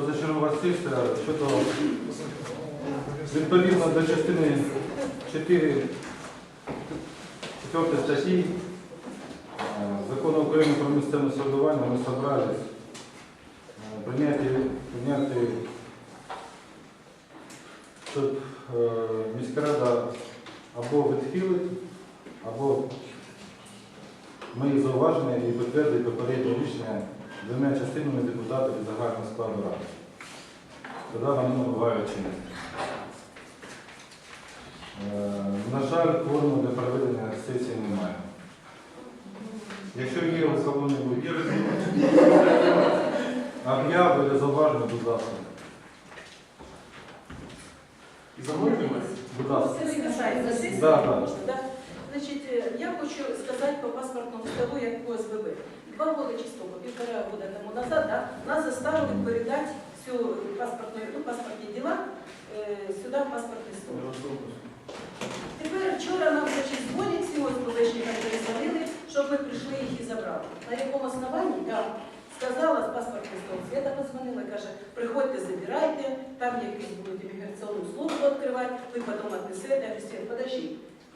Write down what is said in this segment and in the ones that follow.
позачергова сесія щодо відповідно до частини 4 4 статті е, Закону України про місцеве самоврядування ми собрались е, прийняти, прийняти щоб е, міська рада або відхилить, або мої зауваження і підтвердить попереднє рішення двома частинами депутатів від загального складу ради. Тоді вони набувають чинності. Е, На жаль, кворуму для проведення сесії немає. Якщо є у кого-небудь об'яви або зауваження, будь ласка. Будь ласка. Да, да. Значить, е, я хочу сказати по паспортному столу, як по СББ. Два года чи сколько, полтора года тому назад, да, нас заставили передать всю паспортную, ну, паспортные дела э, сюда в паспортный стол. Тепер вчора нам значить, дзвонять всі ОСББшника перезвонили, щоб ми прийшли їх і забрали. На якому основанні я сказала з паспортний стол, Света позвонила, каже, приходьте, забирайте, там якісь будуть імміграційну службу відкривати, ви потім віднесете. Я говорю, Свет, подожди,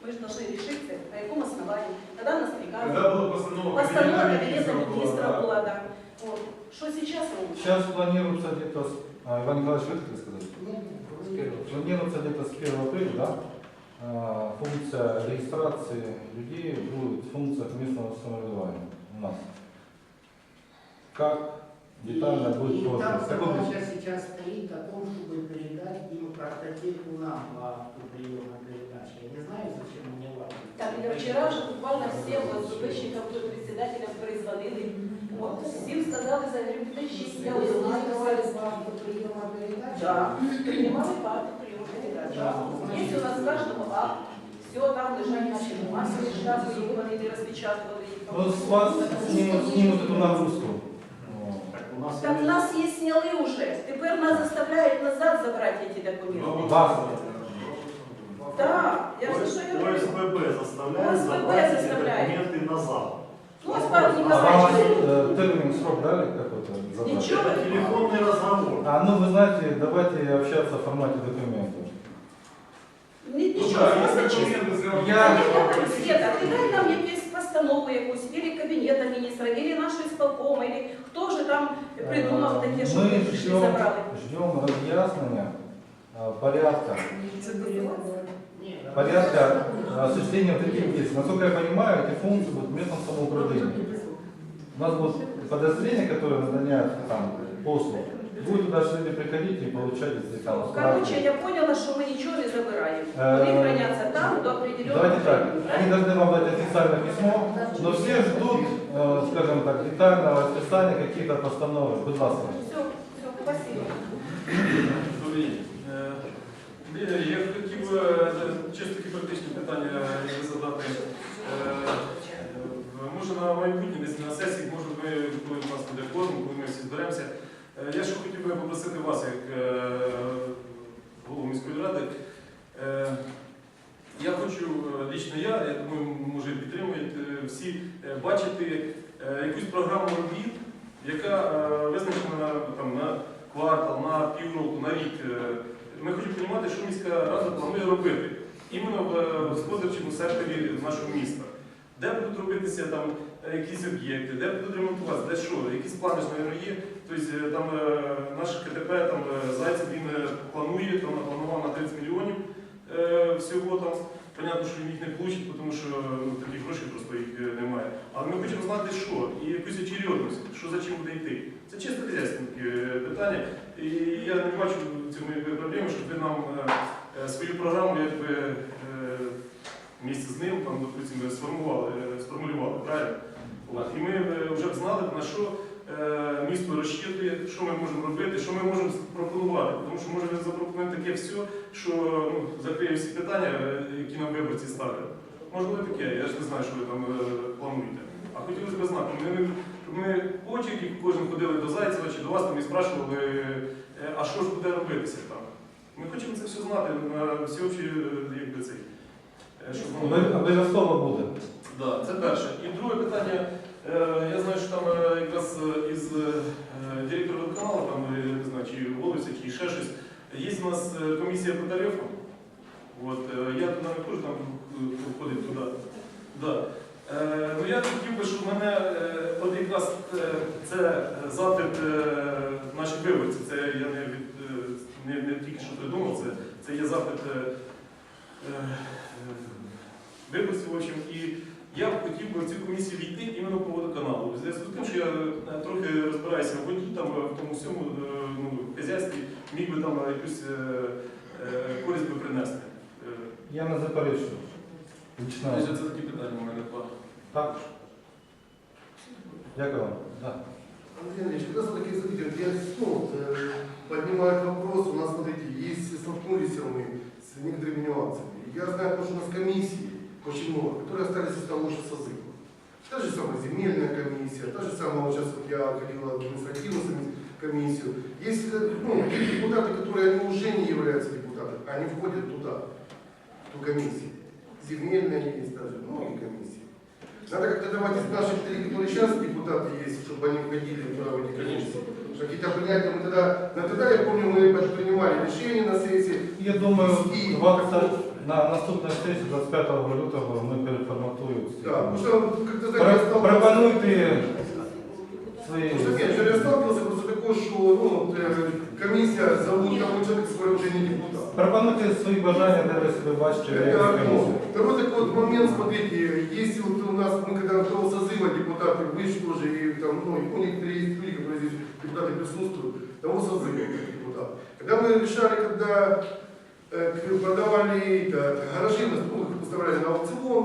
ми ж должны решить на якому основанні. Тоді нас Когда приказали. была постанова Постанова Кабинета министра была, да. Вот. Зараз робить? Сейчас планируется где-то, с- а, Иван Николаевич, вы хотели сказать? Планируется где-то с 1 апреля, да, а, функция регистрации людей будет в функциях местного самоврядування у нас. Как детально будет И позже? там В каком ключе? задача сейчас стоит о том, чтобы передать им картотеку нам по приему передачи. Я не знаю, зачем мне важно. Так, я вчора вже буквально всім ОСББшникам, председателям перезвонили. От, всім сказали, за говорю, підождіть, я Вы узнала, называли плату приема передачи? Да, принимали парту приема передачи. Есть у нас каждого акт, все там лежать наши бумаги, штаты, и вони не розпечатували їх. Ну, с вас снимут, снимут эту нагрузку. Вот. Так, у нас Так нас є сняли уже. Тепер нас заставляють назад забрати ці документи. Вас. Так, я ж за що я говорю. ОСББ заставляет ОСББ забрать эти заставляет. документы назад. Ну, ось пару А вам Николаевич. э, термин, срок дали какой-то? забрать? Ничего. Это телефонный разговор. А, ну вы знаете, давайте общаться в формате документов. Ні- Ну Нічого, так, є просто чисто. документи, з Я- Я говорю, Света, ти дай нам якусь постанову якусь, или Кабінета міністра, или нашого ісполкома, или хто ж там придумав таке, що ми Мы прийшли ждем, забрали. ждем разъяснения а, порядка, Нет, порядка а, осуществления вот этих действий. Насколько я понимаю, эти функции будут в местном самоуправлении. У нас будут подразделения, которые нагоняют там послуг, будут туда люди приходить и получать эти там Короче, справки. я поняла, що ми нічого не забираємо. Е, Вони храняться там до определенного Давайте так, времени, они правильно? должны вам дать официальное письмо, но все ждут, э, скажем так, детального описания каких-то постановок. Будь ласка. Все, все, спасибо. Добрий день. Е, Я хотів е, чисто на півроку, на рік. Е, Ми хочемо розуміти, що міська рада планує робити іменно в е, господарчому секторі нашого міста. Де будуть робитися там е, якісь об'єкти, де будуть ремонтуватися, де що, якісь плани ж, мабуть, є. Тобто там наш КТП, там Зайцев, він планує, там напланував на 30 мільйонів е, всього там. Понятно, що він їх не получить, тому що ну, таких грошей просто їх немає. Але ми хочемо знати, що і якусь очередність, що за чим буде йти. Це чисто хазяйське е, питання. І я не бачу цьому проблеми, щоб ви нам е, е, свою програму якби місце з ним там, допустимо, сформували, сформулювали, правильно? І ми вже б знали, на що місто розчитує, що ми можемо робити, що ми можемо пропонувати. Тому що може ви запропонуєте таке все, що ну, закриє всі питання, які нам виборці ставлять. Можливо, таке, я ж не знаю, що ви там плануєте. А хотілося б знати, щоб ми очереді кожен ходили до Зайцева чи до вас там і спрашували, е, а що ж буде робитися там. Ми хочемо це все знати на всеобщій, е, якби цей. е, Обов'язково буде. Да, це перше. І друге питання. Я знаю, що там якраз із директора водоканалу, там, я не знаю, чи Є у нас комісія по тарифам. От, я туди не теж там входить туди. Да. Е, ну я хотів би, щоб мене е, от якраз е, це запит наших виборців. Це я не, від, не, не тільки що придумав, це, це є запит виборців. В общем, і я б хотів би в цю комісію війти іменно по водоканалу. В зв'язку з тим, що я трохи розбираюся в воді, там в тому всьому ну, хазяйстві, міг би там якусь користь би принести. Я не заперечую. Це питання у мене два. Так. Дякую вам. Да. Андрей Андреевич, когда смотрите, вот я ну, э, поднимаю вопрос, у нас, смотрите, есть, столкнулись мы с некоторыми нюансами. Я знаю, потому что у нас комиссии очень много, которые остались из того же созыва. Та же самая земельная комиссия, та же самая, вот сейчас вот я ходил в административную комиссию. Есть э, ну, депутаты, которые они уже не являются депутатами, они входят туда, в ту комиссию. Земельная есть даже, многие комиссии. Надо как-то давать из наших три, которые сейчас депутаты есть, чтобы они входили туда, в эти комиссии. Какие-то принятия мы тогда, но тогда, я помню, мы принимали решения на сессии. Я думаю, І 20, на наступній сесії 25 лютого ми переформатуємо. ці Да, потому комісії. что, как-то, знаете, я Про- сталкивался- Пропонуйте свої. Потому что, нет, я сталкивался просто такое, что ну, вот, э, комиссия зовут того человека, который уже не депутат. Пропонуйте свої бажання, де ви себе бачите в Это якій одно. комісії. Второй такой вот момент, смотрите, если вот у нас, мы когда до созыва депутаты вышли тоже, и там, ну, и у некоторые есть люди, которые здесь депутаты присутствуют, того созыва депутат. Когда мы решали, когда э, к- продавали это, гаражи, нас, ну, их выставляли на аукцион,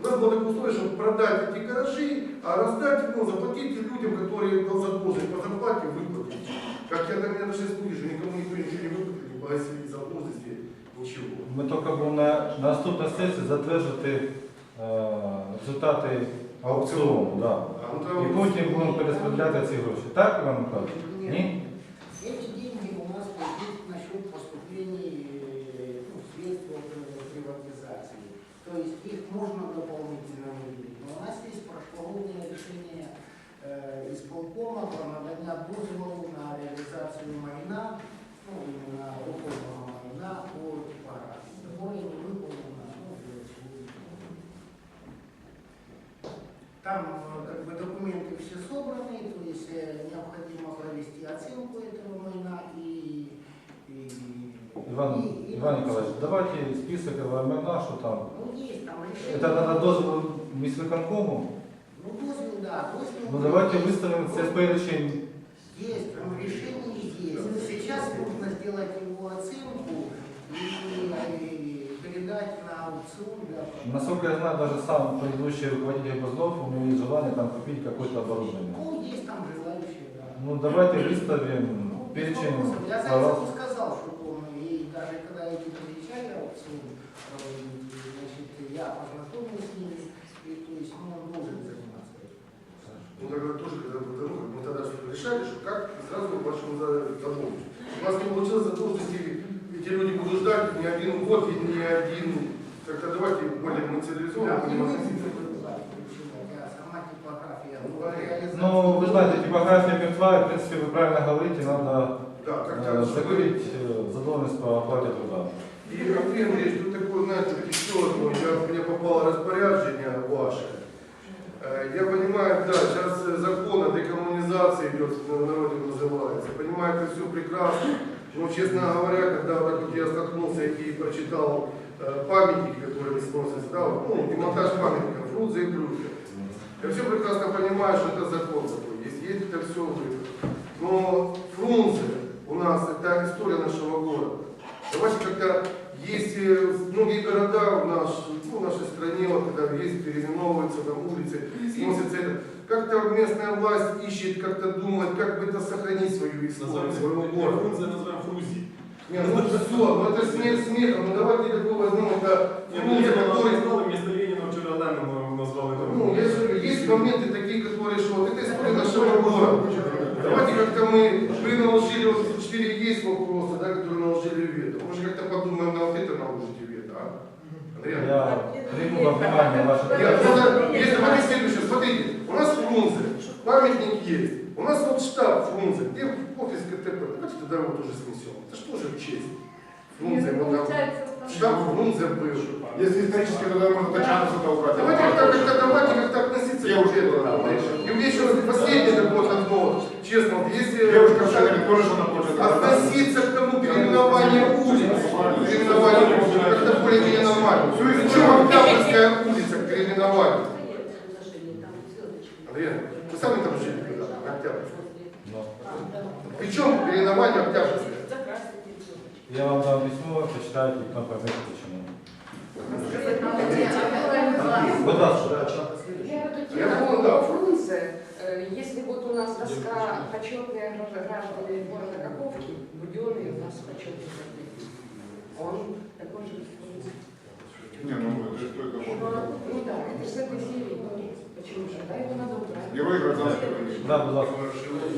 у нас было такое условие, чтобы продать эти гаражи, а раздать, ну, заплатить людям, которые задолжены по зарплате, выплатить. Как я меня даже слышал, никому никто ничего не выплатил, не погасили задолженности, ничего. Ми тільки будемо на на наступній сесії затвердити е, результати аукціону. Да. А ну, там- І потім будемо перерозподіляти ці гроші. Так, Іван Михайлович? Ні? э, исполкома про надання дозволу на реализацию майна, ну, именно рухомого майна по типографии, которое не выполнено ну, в сегодняшнем Там э, как бы документы все собраны, то есть э, необходимо провести оценку этого майна и... и Иван, и- и- Иван Николаевич, давайте список ВМНА, что там. Ну, есть там решение. Это надо дозвол міськвиконкому. Ну давайте выставим це перечень. Есть, решение есть. Сейчас нужно сделать его оценку и, передать на аукцион для. Насколько я знаю, даже сам предыдущий руководитель Козлов, у него есть желание там купить какое-то оборудование. Ну, есть там желающие, да. Ну давайте выставим Ну, перечень. Я. Зайцеву сказал, что он, и даже когда эти приезжали аукцион проводить, значит, я познакомился с ними, и то есть, ну, он должен заниматься этим. Ну, тогда тоже, когда мы, ну, мы тогда что решали, что как сразу вашему задолженности. У нас не получилось задолженности, эти люди будут ждать не один год, и не один. Как-то давайте цивилизованно. Ну, Ну, вы знаете, типография мертва, и, в принципе, вы правильно говорите, надо Да, э, закрыть э, задолженность по оплате труда. И, Андрей Андреевич, тут такое, знаете, еще одно, я, мне попало распоряджение ваше. Э, Я понимаю, да, сейчас закон о декоммунизации идет, в народе называется. Понимаю, это все прекрасно. Но, честно говоря, когда вот я столкнулся и прочитал памятники, которые сносятся, да, вот, ну, демонтаж памятников, Фрунзе и Блюхер. Я все прекрасно понимаю, что это закон такой, есть, есть это все Но Фрунзе у нас это история нашего города. Давайте как-то есть э, многие города в, наш, ну, в нашей стране, вот, когда есть, переименовываются там улицы, сносятся это. Как-то местная власть ищет, как-то думает, как бы это сохранить свою историю, своего города. Фрунзе називаємо Фрузі. Не, ну все, ну это смех смехом, ну давайте такого возьмем, это Ні, Фрунзе, ми который назвали місто Леніна вчора Леном назвали. ну, я же говорю, есть моменты такие, которые, что вот это история нашего города. Давайте как-то мы, вы наложили, вот 4 есть вопросы, да, которые наложили вето. Может как-то подумаем, на вот это наложите вето, а? Андрей Андреевич. Я приму во внимание ваше Нет, просто, если смотрите следующее, смотрите, у нас Фрунзе, памятник есть, у нас вот штаб Фрунзе, где вот вот из КТП, давайте тогда его тоже снесем. Это что же там, получается, там Фрунзе был. Если исторически, тогда можно Тачану что-то убрать. Давайте как-то, как-то, давайте как-то относиться к этому. И мне еще последнее такое одно, честно, вот если Девушка в шагаре тоже, что хочет. относиться к тому переименованию улиц, переименованию улиц, как-то более-менее нормально. Историю Октябрьская улица к переименованию. Андрей, вы сами там жили когда Октябрь. Но Причем переименование Октябрьское? Я вам дам письмо, почитайте, и потом поймете, почему. Будь ласка. Я вот да. Фрунзе, э, если вот у нас доска почетные граждане города Каховки, Буденный у нас почетный. Он такой же Фрунзе. Не, ну это что это можно? Ну да, это с этой серии. Почему же? Да, его надо убрать. Герой гражданской войны. Да, будь ласка.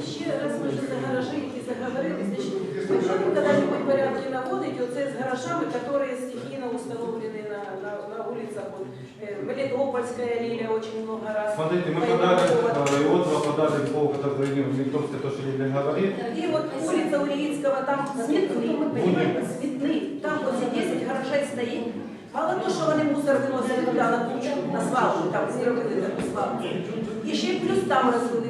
Ще раз ми за гаражі, які заговорили, значить, якщо ви коли-нибудь порядки наводите, оце з гаражами, які стихійно установлены на, на, на улицах, вот, э, Валидопольская линия очень много раз. Смотрите, мы подали, э, и отзыв подали по Катарину Ментовской, то, что Лилия говорит. И вот улица Ульяницкого, там смітник, понимаете, смітник, там оці 10 гаражей стоїть. Мало того, що вони мусор виносили туди на кучу, на свалку, там зробили таку свалку. І ще й плюс там розвели мусор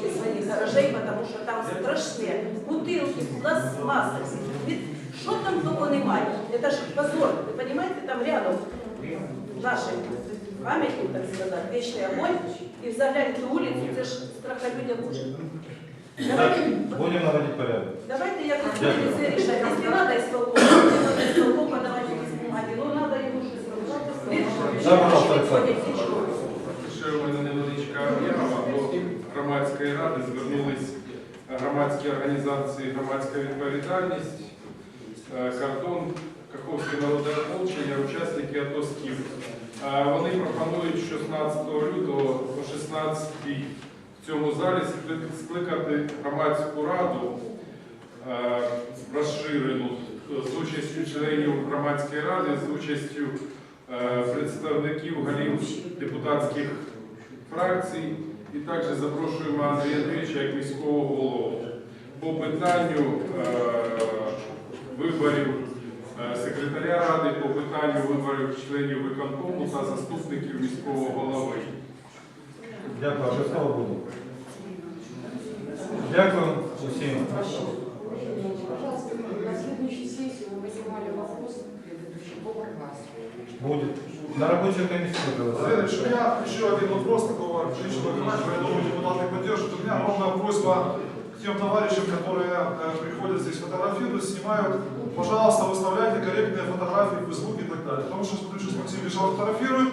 возле своїх гаражей, тому що там страшне. Бутилки, пластмаса, від- що там того немає? Це ж позор, ви розумієте, там рядом наші пам'ятник, так сказати, вічний огонь, і загляньте вулицю, це ж страхолюдя буде. Давайте, Будем наводить порядок. давайте якось це рішати. Якщо треба ісполком, треба ісполком подавати якісь бумаги, ну треба йому щось робити. Да, пожалуйста, Відходять, Громадської ради звернулись громадські організації «Громадська відповідальність», е, «Картон», Каховське народне ополчення, учасники АТО «Скіф». Е, Вони пропонують 16 лютого о 16 в цьому залі скликати громадську раду е, розширену з участю членів громадської ради, з участю е, представників голів депутатських фракцій і також запрошуємо Андрія Андрійовича як міського голову по питанню е, виборів е, секретаря ради, по питанню виборів членів виконкому та заступників міського голови. Дякую, обов'язково буду. Дякую усім. Пожалуйста, на следующей сессии мы поднимали вопрос предыдущий по Будет. На рабочую комиссию пригласили. Валерьевич, у меня еще один вопрос такого личного характера, я думаю, депутаты поддержат. У меня огромная просьба к тем товарищам, которые э, приходят здесь, фотографируют, снимают. Пожалуйста, выставляйте корректные фотографии в Facebook и так далее. Потому что, смотрю, сейчас Максим Мишел фотографирует,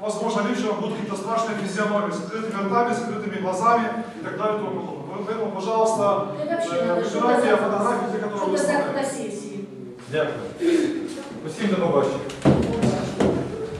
возможно, лично будут какие-то страшные физиономии, с закрытыми ртами, с закрытыми глазами и так далее. и тому подобное. Поэтому, пожалуйста, э, выбирайте фотографии, те, которые вы выставляете. сесії. Дякую. Усім до побачення.